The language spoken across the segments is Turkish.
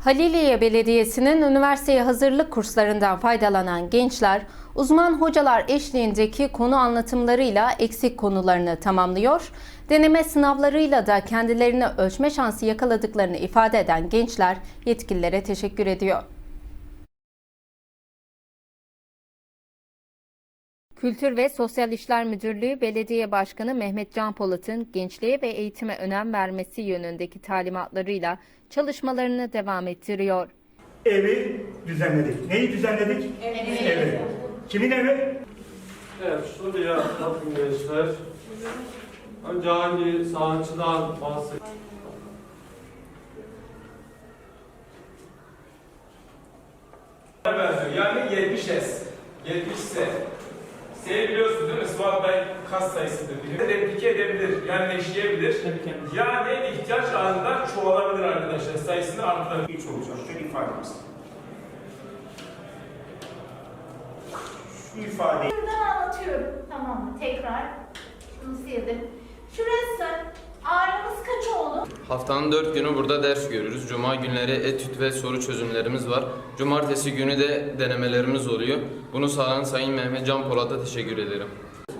Haliliye Belediyesi'nin üniversiteye hazırlık kurslarından faydalanan gençler, uzman hocalar eşliğindeki konu anlatımlarıyla eksik konularını tamamlıyor. Deneme sınavlarıyla da kendilerini ölçme şansı yakaladıklarını ifade eden gençler yetkililere teşekkür ediyor. Kültür ve Sosyal İşler Müdürlüğü Belediye Başkanı Mehmet Can Polat'ın gençliğe ve eğitime önem vermesi yönündeki talimatlarıyla çalışmalarını devam ettiriyor. Evi düzenledik. Neyi düzenledik? Evi. Kimin evi? Evet, şuraya bakın gençler. Önce hangi sanatçıdan benziyor. Yani 70S. 70S. S biliyorsun değil mi? Swat Bank kas sayısıdır. Replike edebilir. Yani eşleyebilir. Yani ihtiyaç anında çoğalabilir arkadaşlar. Sayısını arttırabilir. 3 olacak. Şu ifademiz. Şu ifadeyi Buradan anlatıyorum. Tamam mı? Tekrar. Şunu sildim. Şurası ağrımız? Haftanın dört günü burada ders görürüz. Cuma günleri etüt ve soru çözümlerimiz var. Cumartesi günü de denemelerimiz oluyor. Bunu sağlayan Sayın Mehmet Can Polat'a teşekkür ederim.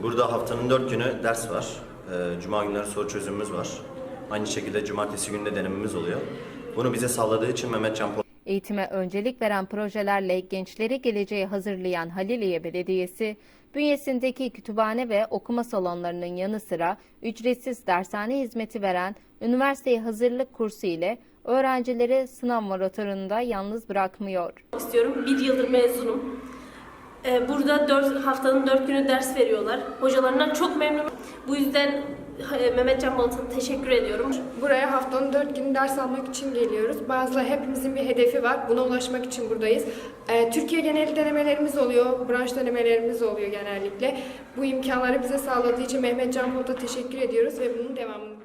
Burada haftanın dört günü ders var. Ee, Cuma günleri soru çözümümüz var. Aynı şekilde cumartesi günü de denememiz oluyor. Bunu bize sağladığı için Mehmet Can Polat Eğitime öncelik veren projelerle gençleri geleceğe hazırlayan Haliliye Belediyesi, bünyesindeki kütüphane ve okuma salonlarının yanı sıra ücretsiz dershane hizmeti veren üniversiteye hazırlık kursu ile öğrencileri sınav maratonunda yalnız bırakmıyor. istiyorum. Bir yıldır mezunum. Ee, Burada dört, haftanın dört günü ders veriyorlar. Hocalarından çok memnunum. Bu yüzden e, Mehmet Can Balat'a teşekkür ediyorum. Buraya haftanın dört günü ders almak için geliyoruz. Bazıları hepimizin bir hedefi var. Buna ulaşmak için buradayız. Ee, Türkiye geneli denemelerimiz oluyor. Branş denemelerimiz oluyor genellikle. Bu imkanları bize sağladığı için Mehmet Can Polat'a teşekkür ediyoruz ve bunun devamını